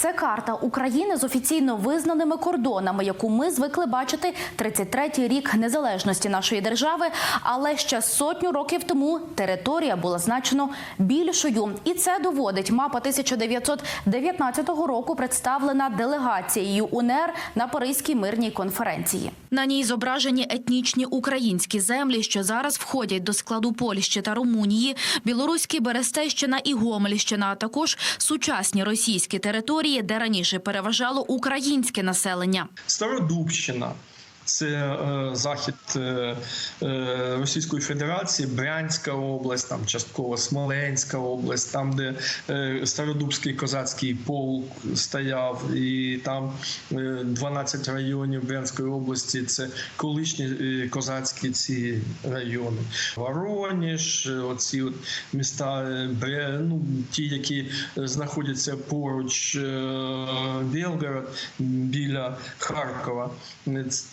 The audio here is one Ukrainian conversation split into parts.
Це карта України з офіційно визнаними кордонами, яку ми звикли бачити 33-й рік незалежності нашої держави. Але ще сотню років тому територія була значно більшою, і це доводить мапа 1919 року, представлена делегацією УНР на Паризькій мирній конференції. На ній зображені етнічні українські землі, що зараз входять до складу Польщі та Румунії, Білоруські Берестейщина і Гомельщина, а також сучасні російські території, де раніше переважало українське населення. Стародубщина. Це е, захід е, е, Російської Федерації, Брянська область, там частково Смоленська область, там, де Стародубський козацький полк стояв, і там е, 12 районів Брянської області це колишні козацькі ці райони. Вороніж, оці от міста, ну, ті, які знаходяться поруч Белгород біля Харкова. Ц-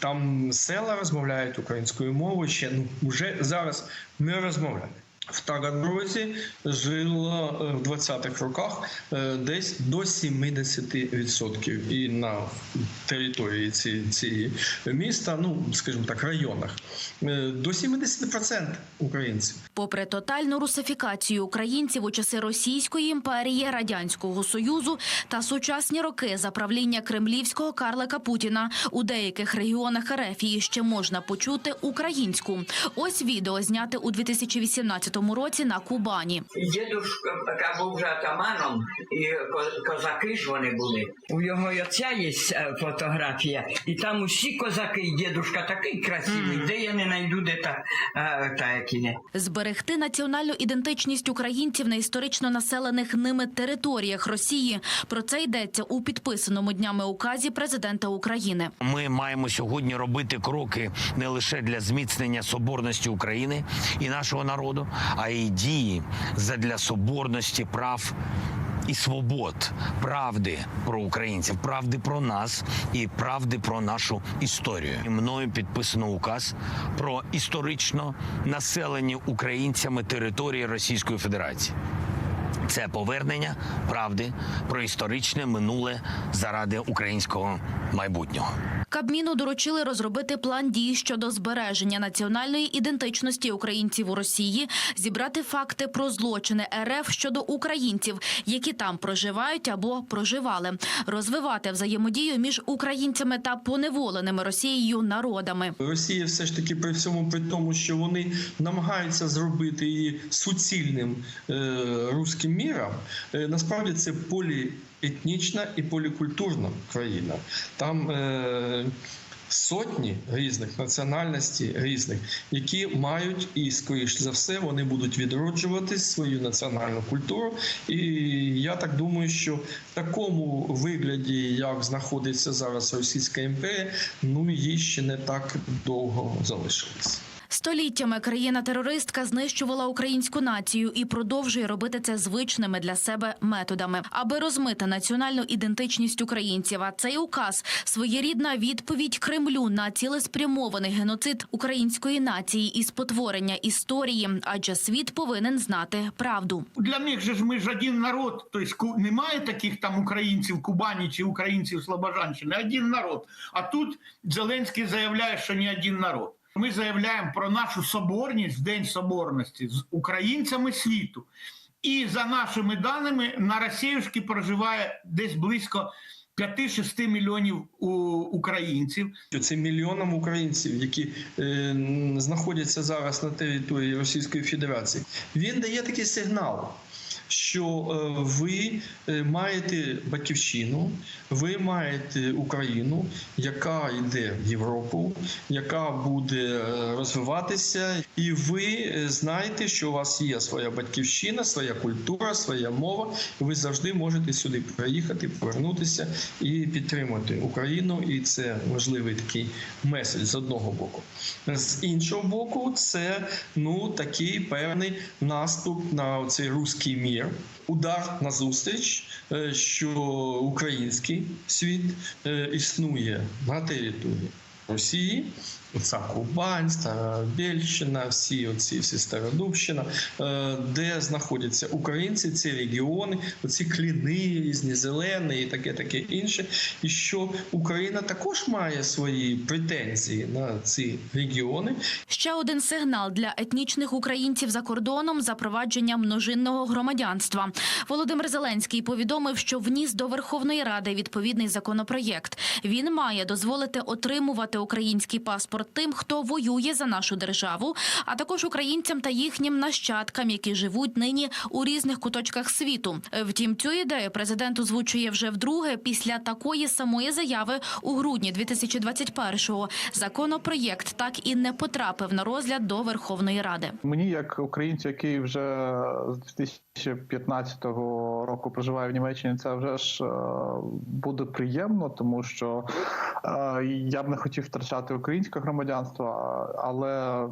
Села розмовляють українською мовою. Ще ну вже зараз не розмовляють. В Таганрозі жило е, в 20-х роках е, десь до 70% і на території ці, ці міста, ну скажімо так, районах, е, до 70% українців. Попри тотальну русифікацію українців у часи Російської імперії, радянського союзу та сучасні роки за правління кремлівського карлика Путіна у деяких регіонах Ерефії ще можна почути українську. Ось відео зняте у 2018 році на Кубані. Дідушка така був вже атаманом, і козаки ж вони були. У його отця є е, фотографія, і там усі козаки, і дідушка такий красивий, де я не знайду, де та, е, та які не. Зберегти національну ідентичність українців на історично населених ними територіях Росії. Про це йдеться у підписаному днями указі президента України. Ми маємо сьогодні робити кроки не лише для зміцнення соборності України і нашого народу, а й дії задля соборності прав. І свобод, правди про українців, правди про нас і правди про нашу історію. Мною підписано указ про історично населені українцями території Російської Федерації. Це повернення правди про історичне минуле заради українського майбутнього. Кабміну доручили розробити план дій щодо збереження національної ідентичності українців у Росії, зібрати факти про злочини РФ щодо українців, які там проживають або проживали, розвивати взаємодію між українцями та поневоленими Росією народами. Росія все ж таки при всьому при тому, що вони намагаються зробити її суцільним е, руським міром, е, насправді це поліетнічна і полікультурна країна. Там е, сотні різних національностей, різних, які мають і, скоріш за все, вони будуть відроджувати свою національну культуру. І я так думаю, що в такому вигляді, як знаходиться зараз Російська імперія, ну їй ще не так довго залишилось. Століттями країна-терористка знищувала українську націю і продовжує робити це звичними для себе методами, аби розмити національну ідентичність українців. А цей указ своєрідна відповідь Кремлю на цілеспрямований геноцид української нації і спотворення історії, адже світ повинен знати правду. Для них же ж ми ж один народ. Тобто немає таких там українців Кубані чи українців Слобожанщини. Один народ. А тут Зеленський заявляє, що не один народ. Ми заявляємо про нашу соборність в День Соборності з українцями світу. І за нашими даними на Росіюшки проживає десь близько 5-6 мільйонів українців. Це мільйонам українців, які е, знаходяться зараз на території Російської Федерації. Він дає такий сигнал, що е, ви е, маєте батьківщину, ви маєте Україну, яка йде в Європу, яка буде е, розвиватися, і ви знаєте, що у вас є своя батьківщина, своя культура, своя мова. Ви завжди можете сюди приїхати, повернутися і підтримати Україну. І це важливий такий меседж з одного боку. З іншого боку, це ну такий певний наступ на цей руський мір, удар на зустріч, е, що український світ е, існує на території Росії, Оця Кубань, Старобільщина, всі оці всі Стародубщина, е, де знаходяться українці, ці регіони, оці кліни різні, зелені і таке таке інше. І що Україна також має свої претензії на ці регіони, Ще один сигнал для етнічних українців за кордоном запровадження множинного громадянства. Володимир Зеленський повідомив, що вніс до Верховної Ради відповідний законопроєкт. Він має дозволити отримувати український паспорт тим, хто воює за нашу державу, а також українцям та їхнім нащадкам, які живуть нині у різних куточках світу. Втім, цю ідею президент озвучує вже вдруге після такої самої заяви у грудні 2021-го. Законопроєкт так і не потрапив на розгляд до Верховної Ради. Мені, як українцю, який вже з 2015 року проживає в Німеччині, це вже ж е, буде приємно, тому що я б не хотів втрачати українське громадянство, але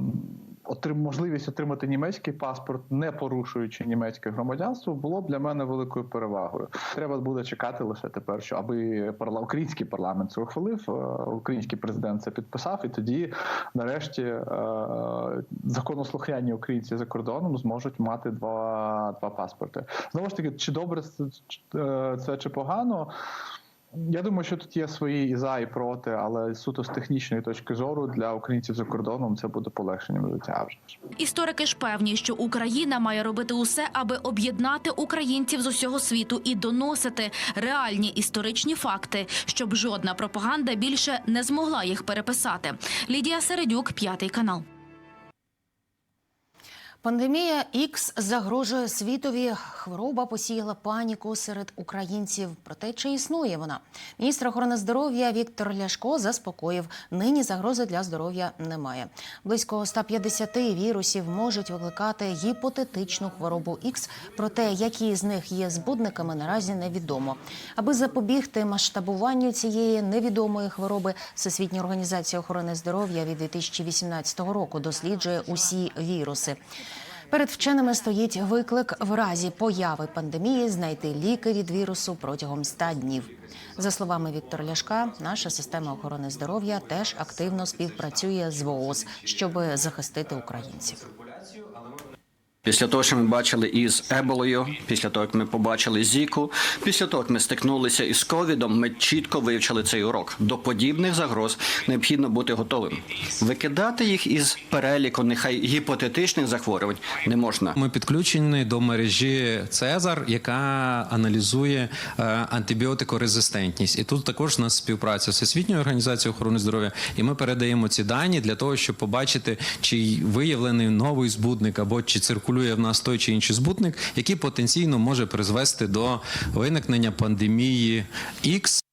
отрим, можливість отримати німецький паспорт, не порушуючи німецьке громадянство, було б для мене великою перевагою. Треба буде чекати лише тепер, що аби парла... український парламент це ухвалив, е, український президент це підписав, і тоді, нарешті, е, законослухняні українці за кордоном зможуть мати два, два паспорти. Знову ж таки, чи добре це, е, це чи погано? Я думаю, що тут є свої і за, і проти, але суто з технічної точки зору для українців за кордоном це буде полегшенням життя. Історики ж певні, що Україна має робити усе, аби об'єднати українців з усього світу і доносити реальні історичні факти, щоб жодна пропаганда більше не змогла їх переписати. Лідія Середюк, п'ятий канал. Пандемія Ікс загрожує світові. Хвороба посіяла паніку серед українців. Проте чи існує вона? Міністр охорони здоров'я Віктор Ляшко заспокоїв. Нині загрози для здоров'я немає. Близько 150 вірусів можуть викликати гіпотетичну хворобу Ікс. Проте, які з них є збудниками, наразі невідомо. Аби запобігти масштабуванню цієї невідомої хвороби, Всесвітня організація охорони здоров'я від 2018 року досліджує усі віруси. Перед вченими стоїть виклик в разі появи пандемії знайти ліки від вірусу протягом 100 днів. За словами Віктора Ляшка, наша система охорони здоров'я теж активно співпрацює з ВООЗ, щоб захистити українців. Після того, що ми бачили із Еболою, після того, як ми побачили Зіку, після того, як ми стикнулися із ковідом, ми чітко вивчили цей урок. До подібних загроз необхідно бути готовим. Викидати їх із переліку, нехай гіпотетичних захворювань не можна. Ми підключені до мережі Цезар, яка аналізує е, антибіотикорезистентність. І тут також у нас співпраця з Всесвітньою організацією охорони здоров'я, і ми передаємо ці дані для того, щоб побачити, чи виявлений новий збудник або чи циркулює в нас той чи інший збутник, який потенційно може призвести до виникнення пандемії X.